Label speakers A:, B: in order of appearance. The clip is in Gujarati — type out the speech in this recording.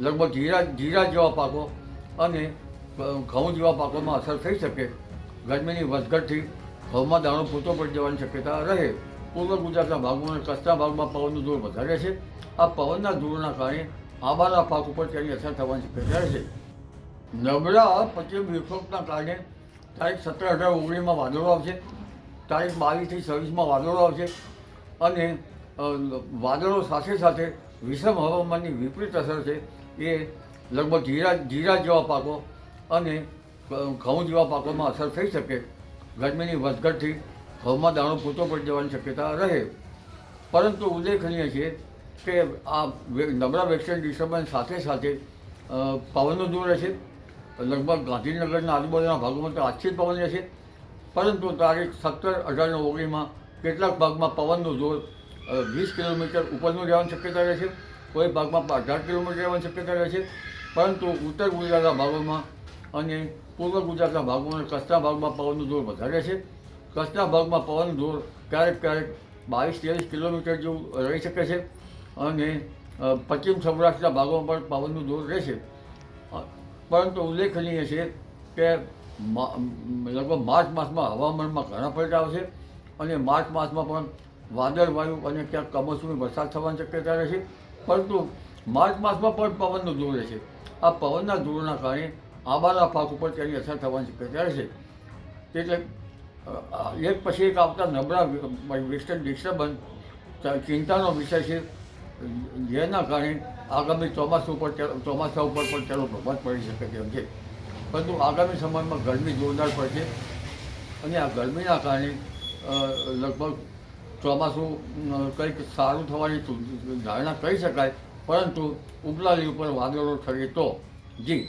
A: લગભગ જીરા જીરા જેવા પાકો અને ઘઉં જેવા પાકોમાં અસર થઈ શકે. ગરમીની વધઘટથી ઘઉંમાં દાણો પૂરતો પડી જવાની શક્યતા રહે. પૂર્વ ગુજરાતના ભાગમાં અને કચ્છના ભાગમાં પવનનું જોર વધારે છે. આ પવનના જોરના કારણે આંબાના પાક ઉપર તેની અસર થવાની શક્યતા રહેશે નબળા પશ્ચિમ વિક્ષોભના કારણે તારીખ સત્તર અઢાર ઓગણીસમાં વાદળો આવશે. તારીખ બાવીસથી છવ્વીસમાં વાદળો આવશે. અને વાદળો સાથે સાથે વિષમ હવામાનની વિપરીત અસર છે. એ લગભગ જીરા જીરા જેવા પાકો અને ઘઉં જેવા પાકોમાં અસર થઈ શકે. ગરમીની વધઘટથી ઘઉંમાં દાણો પૂરતો પડી જવાની શક્યતા રહે. પરંતુ ઉલ્લેખનીય છે કે આ નબળા વેક્સિન ડિસ્ટર્બન્સ સાથે સાથે પવનનું દૂર રહેશે. લગભગ ગાંધીનગરના આજુબાજુના ભાગોમાં તો આછી જ પવન રહેશે. પરંતુ તારીખ સત્તર અઢાર ઓગણીસમાં કેટલાક ભાગમાં પવનનું જોર વીસ કિલોમીટર ઉપરનું રહેવાની શક્યતા રહેશે. કોઈ ભાગમાં અઢાર કિલોમીટર રહેવાની શક્યતા રહે છે. પરંતુ ઉત્તર ગુજરાતના ભાગોમાં અને પૂર્વ ગુજરાતના ભાગોમાં કચ્છના ભાગમાં પવનનું જોર વધારે છે. કચ્છના ભાગમાં પવનનું જોર ક્યારેક ક્યારેક બાવીસ ત્રેવીસ કિલોમીટર જેવું રહી શકે છે અને પશ્ચિમ સૌરાષ્ટ્રના ભાગોમાં પણ પવનનું જોર રહેશે પરંતુ ઉલ્લેખનીય છે કે લગભગ માર્ચ માસમાં હવામાનમાં ઘણા પલટા આવશે અને માર્ચ માસમાં પણ વાદળવાયુ અને ક્યાંક કમોસમી વરસાદ થવાની શક્યતા રહેશે પરંતુ માર્ચ માસમાં પણ પવનનું જોર રહેશે આ પવનના જોરના કારણે આંબાના પાક ઉપર તેની અસર થવાની શક્યતા રહેશે એટલે એક પછી એક આવતા નબળા વેસ્ટર્ન ડિસ્ટર્બન્સ ચિંતાનો વિષય છે. જેના કારણે આગામી ચોમાસું ઉપર ચોમાસા ઉપર પણ તેનો પ્રભાવ પડી શકે તેમ છે. પરંતુ આગામી સમયમાં ગરમી જોરદાર પડશે. અને આ ગરમીના કારણે લગભગ ચોમાસું કંઈક સારું થવાની ધારણા કરી શકાય પરંતુ ઉપલાલી ઉપર વાદળો ઠરે તો જી.